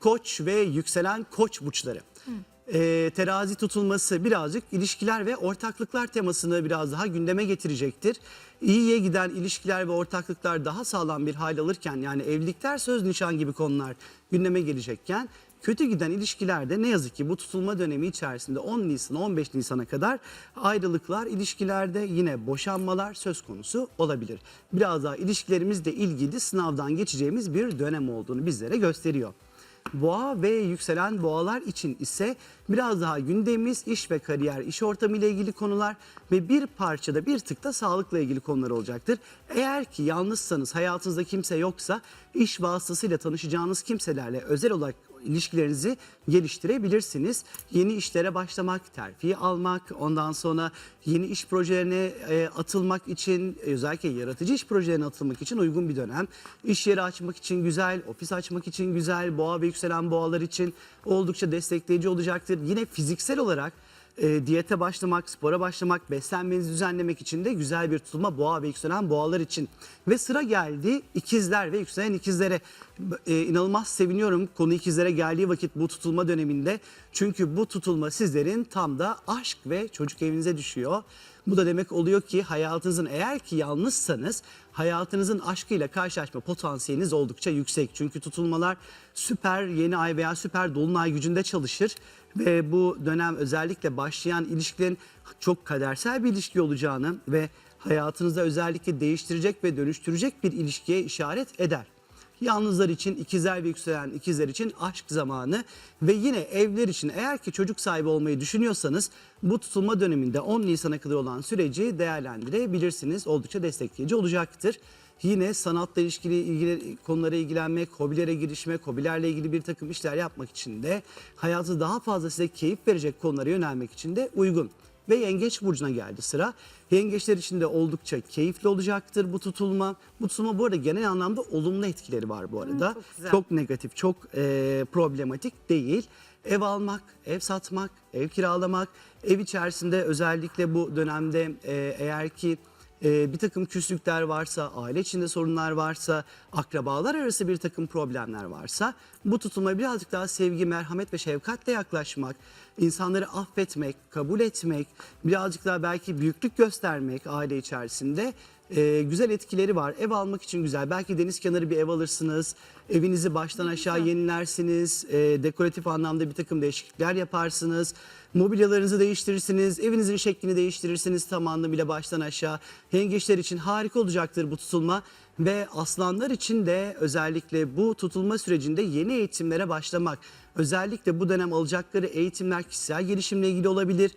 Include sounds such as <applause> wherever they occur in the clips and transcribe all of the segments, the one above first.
koç ve yükselen koç burçları. Ee, terazi tutulması birazcık ilişkiler ve ortaklıklar temasını biraz daha gündeme getirecektir. İyiye giden ilişkiler ve ortaklıklar daha sağlam bir hal alırken yani evlilikler söz nişan gibi konular gündeme gelecekken kötü giden ilişkilerde ne yazık ki bu tutulma dönemi içerisinde 10 Nisan 15 Nisan'a kadar ayrılıklar ilişkilerde yine boşanmalar söz konusu olabilir. Biraz daha ilişkilerimizle ilgili sınavdan geçeceğimiz bir dönem olduğunu bizlere gösteriyor. Boğa ve yükselen boğalar için ise biraz daha gündemimiz iş ve kariyer, iş ortamı ile ilgili konular ve bir parçada bir tık da sağlıkla ilgili konular olacaktır. Eğer ki yalnızsanız, hayatınızda kimse yoksa iş vasıtasıyla tanışacağınız kimselerle özel olarak ilişkilerinizi geliştirebilirsiniz. Yeni işlere başlamak, terfi almak, ondan sonra yeni iş projelerine e, atılmak için, özellikle yaratıcı iş projelerine atılmak için uygun bir dönem. İş yeri açmak için güzel, ofis açmak için güzel, boğa ve yükselen boğalar için oldukça destekleyici olacaktır. Yine fiziksel olarak e, diyete başlamak, spora başlamak, beslenmenizi düzenlemek için de güzel bir tutulma boğa ve yükselen boğalar için. Ve sıra geldi ikizler ve yükselen ikizlere. E, inanılmaz seviniyorum konu ikizlere geldiği vakit bu tutulma döneminde. Çünkü bu tutulma sizlerin tam da aşk ve çocuk evinize düşüyor. Bu da demek oluyor ki hayatınızın eğer ki yalnızsanız hayatınızın aşkıyla karşılaşma potansiyeliniz oldukça yüksek. Çünkü tutulmalar süper yeni ay veya süper dolunay gücünde çalışır ve bu dönem özellikle başlayan ilişkilerin çok kadersel bir ilişki olacağını ve hayatınızda özellikle değiştirecek ve dönüştürecek bir ilişkiye işaret eder. Yalnızlar için, ikizler ve yükselen ikizler için aşk zamanı ve yine evler için eğer ki çocuk sahibi olmayı düşünüyorsanız bu tutulma döneminde 10 Nisan'a kadar olan süreci değerlendirebilirsiniz. Oldukça destekleyici olacaktır. Yine sanatla ilişkili ilgili konulara ilgilenmek, hobilere girişmek, hobilerle ilgili bir takım işler yapmak için de hayatı daha fazla size keyif verecek konulara yönelmek için de uygun ve Yengeç Burcu'na geldi sıra. Yengeçler için de oldukça keyifli olacaktır bu tutulma. Bu tutulma bu arada genel anlamda olumlu etkileri var bu arada. çok güzel. çok negatif, çok e, problematik değil. Ev almak, ev satmak, ev kiralamak, ev içerisinde özellikle bu dönemde e, eğer ki e, bir takım küslükler varsa, aile içinde sorunlar varsa, akrabalar arası bir takım problemler varsa bu tutulma birazcık daha sevgi, merhamet ve şefkatle yaklaşmak, insanları affetmek, kabul etmek, birazcık daha belki büyüklük göstermek aile içerisinde e, güzel etkileri var. Ev almak için güzel. Belki deniz kenarı bir ev alırsınız. Evinizi baştan aşağı yenilersiniz. E, dekoratif anlamda bir takım değişiklikler yaparsınız. Mobilyalarınızı değiştirirsiniz. Evinizin şeklini değiştirirsiniz tam anlamıyla baştan aşağı. Yengeçler için harika olacaktır bu tutulma. Ve aslanlar için de özellikle bu tutulma sürecinde yeni eğitimlere başlamak. Özellikle bu dönem alacakları eğitimler kişisel gelişimle ilgili olabilir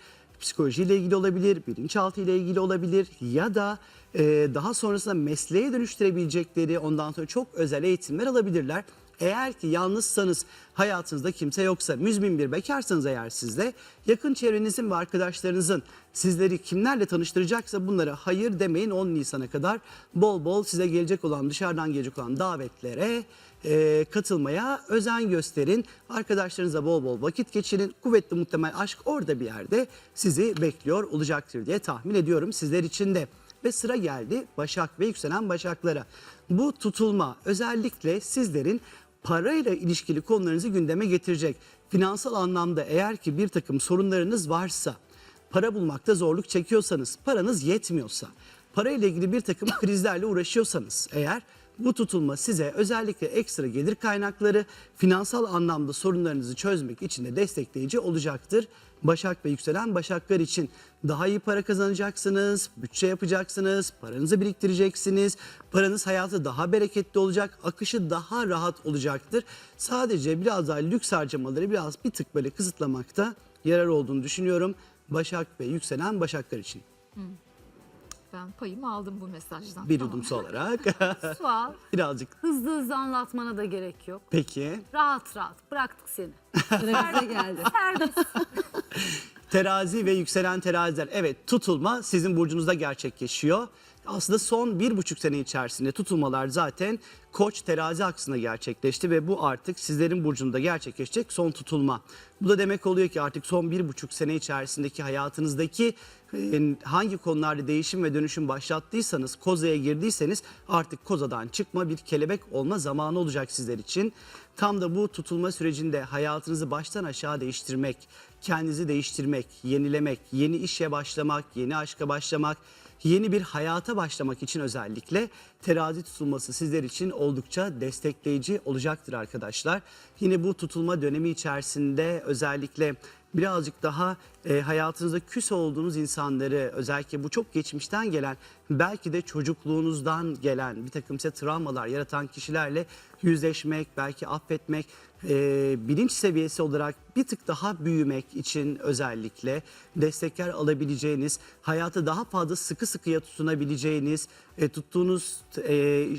psikolojiyle ilgili olabilir, bilinçaltı ile ilgili olabilir ya da e, daha sonrasında mesleğe dönüştürebilecekleri ondan sonra çok özel eğitimler alabilirler. Eğer ki yalnızsanız hayatınızda kimse yoksa müzmin bir bekarsanız eğer sizde yakın çevrenizin ve arkadaşlarınızın sizleri kimlerle tanıştıracaksa bunlara hayır demeyin 10 Nisan'a kadar bol bol size gelecek olan dışarıdan gelecek olan davetlere e, katılmaya özen gösterin. Arkadaşlarınıza bol bol vakit geçirin. Kuvvetli muhtemel aşk orada bir yerde sizi bekliyor olacaktır diye tahmin ediyorum sizler için de. Ve sıra geldi Başak ve yükselen Başaklara. Bu tutulma özellikle sizlerin parayla ilişkili konularınızı gündeme getirecek. Finansal anlamda eğer ki bir takım sorunlarınız varsa, para bulmakta zorluk çekiyorsanız, paranız yetmiyorsa, parayla ilgili bir takım <laughs> krizlerle uğraşıyorsanız eğer bu tutulma size özellikle ekstra gelir kaynakları, finansal anlamda sorunlarınızı çözmek için de destekleyici olacaktır. Başak ve yükselen Başaklar için daha iyi para kazanacaksınız, bütçe yapacaksınız, paranızı biriktireceksiniz. Paranız hayatı daha bereketli olacak, akışı daha rahat olacaktır. Sadece biraz daha lüks harcamaları biraz bir tık böyle kısıtlamakta yarar olduğunu düşünüyorum. Başak ve yükselen Başaklar için. Ben payımı aldım bu mesajdan. Bir Tamam. yudum su olarak <laughs> Sual birazcık hızlı hızlı anlatmana da gerek yok. peki. Rahat rahat bıraktık seni. Sıra bize geldi. Serbest. <laughs> Terazi ve yükselen teraziler. Evet tutulma sizin burcunuzda gerçekleşiyor. Aslında son bir buçuk sene içerisinde tutulmalar zaten koç terazi aksında gerçekleşti ve bu artık sizlerin burcunda gerçekleşecek son tutulma. Bu da demek oluyor ki artık son bir buçuk sene içerisindeki hayatınızdaki e, hangi konularda değişim ve dönüşüm başlattıysanız, kozaya girdiyseniz artık kozadan çıkma bir kelebek olma zamanı olacak sizler için. Tam da bu tutulma sürecinde hayatınızı baştan aşağı değiştirmek, kendinizi değiştirmek, yenilemek, yeni işe başlamak, yeni aşka başlamak, yeni bir hayata başlamak için özellikle terazi tutulması sizler için oldukça destekleyici olacaktır arkadaşlar. Yine bu tutulma dönemi içerisinde özellikle birazcık daha e, hayatınızda küs olduğunuz insanları özellikle bu çok geçmişten gelen belki de çocukluğunuzdan gelen bir takım size travmalar yaratan kişilerle yüzleşmek, belki affetmek, e, bilinç seviyesi olarak bir tık daha büyümek için özellikle destekler alabileceğiniz, hayata daha fazla sıkı sıkıya tutunabileceğiniz, e, tuttuğunuz, e,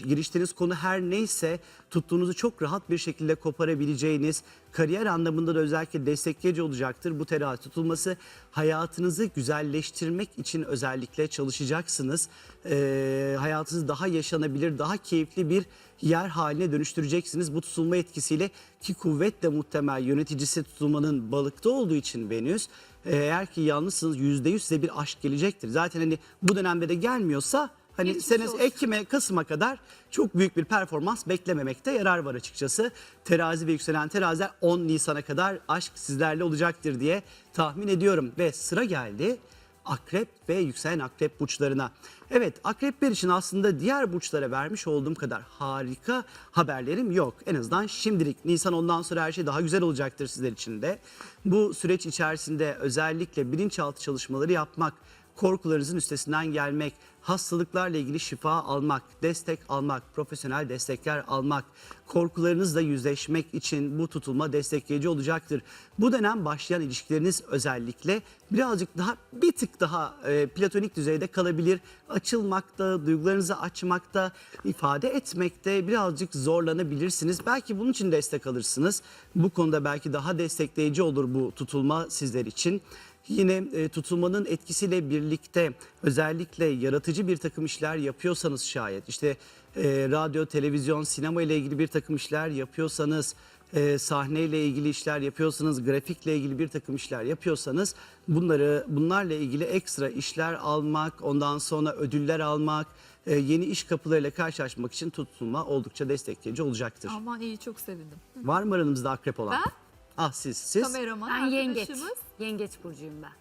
giriştiğiniz konu her neyse tuttuğunuzu çok rahat bir şekilde koparabileceğiniz, kariyer anlamında da özellikle destekleyici olacaktır. Bu terazi tutulması hayatınızı güzelleştirmek için özellikle çalışacaksınız. E, hayatınızı daha yaşanabilir, daha keyifli bir yer haline dönüştüreceksiniz. Bu tutulma etkisiyle ki kuvvetle muhtemel yöneticisi tutulmanın balıkta olduğu için Venüs eğer ki yalnızsınız %100 size bir aşk gelecektir. Zaten hani bu dönemde de gelmiyorsa hani Geçmiş sene olsun. Ekim'e Kasım'a kadar çok büyük bir performans beklememekte yarar var açıkçası. Terazi ve yükselen teraziler 10 Nisan'a kadar aşk sizlerle olacaktır diye tahmin ediyorum. Ve sıra geldi akrep ve yükselen akrep burçlarına. Evet akrepler için aslında diğer burçlara vermiş olduğum kadar harika haberlerim yok. En azından şimdilik Nisan ondan sonra her şey daha güzel olacaktır sizler için de. Bu süreç içerisinde özellikle bilinçaltı çalışmaları yapmak, korkularınızın üstesinden gelmek, hastalıklarla ilgili şifa almak, destek almak, profesyonel destekler almak, korkularınızla yüzleşmek için bu tutulma destekleyici olacaktır. Bu dönem başlayan ilişkileriniz özellikle birazcık daha bir tık daha e, platonik düzeyde kalabilir. Açılmakta, duygularınızı açmakta, ifade etmekte birazcık zorlanabilirsiniz. Belki bunun için destek alırsınız. Bu konuda belki daha destekleyici olur bu tutulma sizler için. Yine e, tutulmanın etkisiyle birlikte özellikle yaratıcı bir takım işler yapıyorsanız şayet işte e, radyo, televizyon, sinema ile ilgili bir takım işler yapıyorsanız e, sahneyle ilgili işler yapıyorsanız, grafikle ilgili bir takım işler yapıyorsanız bunları bunlarla ilgili ekstra işler almak, ondan sonra ödüller almak, e, yeni iş kapılarıyla karşılaşmak için tutulma oldukça destekleyici olacaktır. Aman iyi çok sevindim. Var mı aranızda akrep olan? Ben? Ah siz, siz, Kameraman Ben yengeç. arkadaşımız. Yengeç burcuyum ben.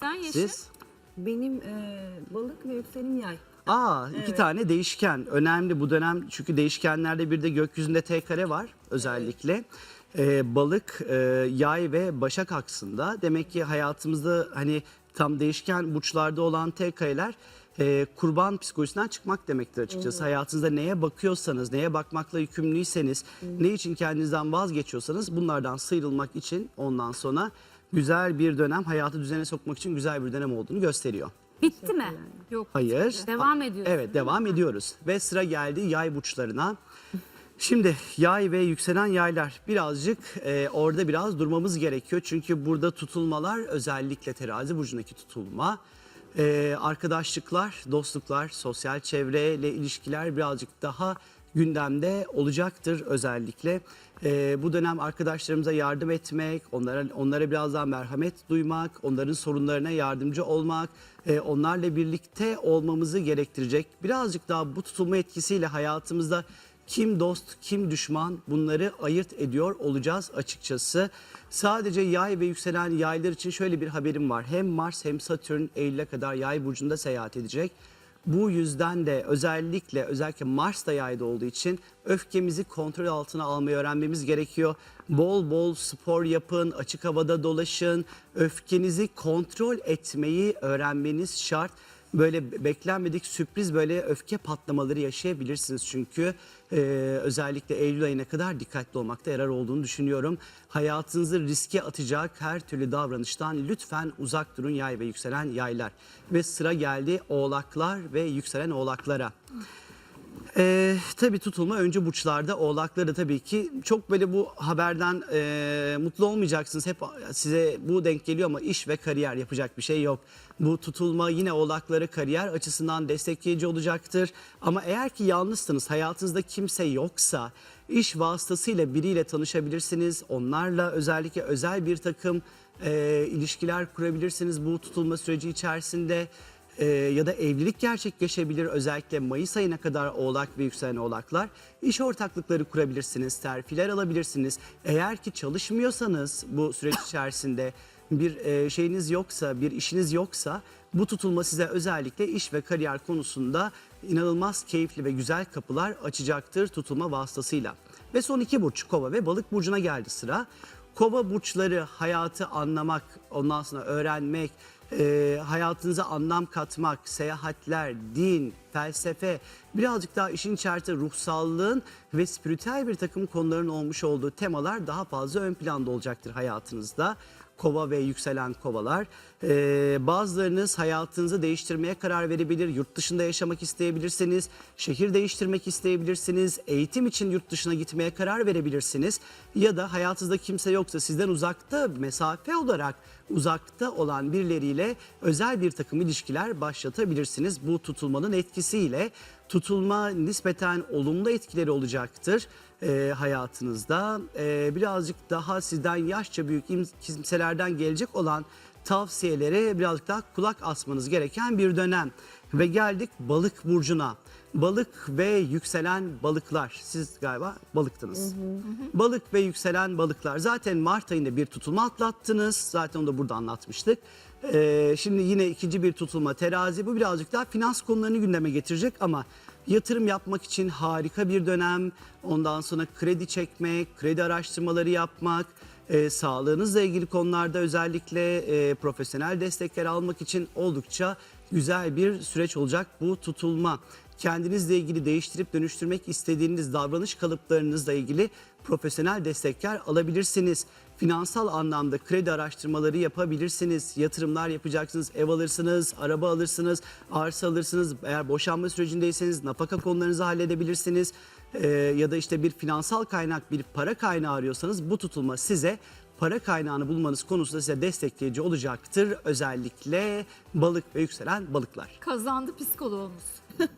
Sen Yeşim. siz. Benim e, balık ve yükselenim yay. Aa iki Evet. tane değişken önemli bu dönem çünkü değişkenlerde bir de gökyüzünde T kare var özellikle. Ee, balık, e, yay ve başak aksında demek ki hayatımızda hani tam değişken burçlarda olan T kareler e, kurban psikolojisinden çıkmak demektir açıkçası. Hayatınızda neye bakıyorsanız, neye bakmakla yükümlüyseniz, ne için kendinizden vazgeçiyorsanız bunlardan sıyrılmak için ondan sonra güzel bir dönem, hayatı düzene sokmak için güzel bir dönem olduğunu gösteriyor. Bitti mi? Yok. Hayır. Devam ediyoruz. Evet devam ediyoruz. Ve sıra geldi yay burçlarına. Şimdi yay ve yükselen yaylar birazcık e, orada biraz durmamız gerekiyor. Çünkü burada tutulmalar özellikle terazi burcundaki tutulma. E, arkadaşlıklar, dostluklar, sosyal çevreyle ilişkiler birazcık daha gündemde olacaktır özellikle. E, bu dönem arkadaşlarımıza yardım etmek, onlara onlara biraz daha merhamet duymak, onların sorunlarına yardımcı olmak, e, onlarla birlikte olmamızı gerektirecek. Birazcık daha bu tutulma etkisiyle hayatımızda kim dost, kim düşman bunları ayırt ediyor olacağız açıkçası. Sadece yay ve yükselen yaylar için şöyle bir haberim var. Hem Mars hem Satürn Eylül'e kadar yay burcunda seyahat edecek. Bu yüzden de özellikle özellikle Mars da yayda olduğu için öfkemizi kontrol altına almayı öğrenmemiz gerekiyor. Bol bol spor yapın, açık havada dolaşın, öfkenizi kontrol etmeyi öğrenmeniz şart. Böyle beklenmedik sürpriz böyle öfke patlamaları yaşayabilirsiniz çünkü e, özellikle Eylül ayına kadar dikkatli olmakta yarar olduğunu düşünüyorum. Hayatınızı riske atacak her türlü davranıştan lütfen uzak durun yay ve yükselen yaylar. Ve sıra geldi oğlaklar ve yükselen oğlaklara. Ee, tabii tutulma önce burçlarda oğlakları tabii ki çok böyle bu haberden e, mutlu olmayacaksınız. Hep size bu denk geliyor ama iş ve kariyer yapacak bir şey yok. Bu tutulma yine oğlakları kariyer açısından destekleyici olacaktır. Ama eğer ki yalnızsınız hayatınızda kimse yoksa iş vasıtasıyla biriyle tanışabilirsiniz. Onlarla özellikle özel bir takım e, ilişkiler kurabilirsiniz bu tutulma süreci içerisinde. E, ya da evlilik gerçekleşebilir. Özellikle Mayıs ayına kadar oğlak ve yükselen oğlaklar. İş ortaklıkları kurabilirsiniz, terfiler alabilirsiniz. Eğer ki çalışmıyorsanız bu süreç içerisinde bir e, şeyiniz yoksa, bir işiniz yoksa bu tutulma size özellikle iş ve kariyer konusunda inanılmaz keyifli ve güzel kapılar açacaktır tutulma vasıtasıyla. Ve son iki burç kova ve balık burcuna geldi sıra. Kova burçları hayatı anlamak, ondan sonra öğrenmek, e, hayatınıza anlam katmak, seyahatler, din, felsefe, birazcık daha işin içerisinde ruhsallığın ve spiritüel bir takım konuların olmuş olduğu temalar daha fazla ön planda olacaktır hayatınızda. Kova ve yükselen kovalar. Ee, bazılarınız hayatınızı değiştirmeye karar verebilir. Yurt dışında yaşamak isteyebilirsiniz. Şehir değiştirmek isteyebilirsiniz. Eğitim için yurt dışına gitmeye karar verebilirsiniz. Ya da hayatınızda kimse yoksa sizden uzakta mesafe olarak uzakta olan birileriyle özel bir takım ilişkiler başlatabilirsiniz. Bu tutulmanın etkisiyle tutulma nispeten olumlu etkileri olacaktır e, hayatınızda. E, birazcık daha sizden yaşça büyük im- kimselerden gelecek olan tavsiyelere birazcık daha kulak asmanız gereken bir dönem. Ve geldik balık burcuna. Balık ve yükselen balıklar. Siz galiba balıktınız. Balık ve yükselen balıklar. Zaten Mart ayında bir tutulma atlattınız. Zaten onu da burada anlatmıştık. Ee, şimdi yine ikinci bir tutulma terazi. Bu birazcık daha finans konularını gündeme getirecek ama yatırım yapmak için harika bir dönem. Ondan sonra kredi çekmek, kredi araştırmaları yapmak, e, sağlığınızla ilgili konularda özellikle e, profesyonel destekler almak için oldukça güzel bir süreç olacak bu tutulma. Kendinizle ilgili değiştirip dönüştürmek istediğiniz davranış kalıplarınızla ilgili profesyonel destekler alabilirsiniz. Finansal anlamda kredi araştırmaları yapabilirsiniz. Yatırımlar yapacaksınız. Ev alırsınız, araba alırsınız, arsa alırsınız. Eğer boşanma sürecindeyseniz nafaka konularınızı halledebilirsiniz. Ee, ya da işte bir finansal kaynak, bir para kaynağı arıyorsanız bu tutulma size para kaynağını bulmanız konusunda size destekleyici olacaktır. Özellikle balık ve yükselen balıklar. Kazandı psikoloğumuz. <laughs>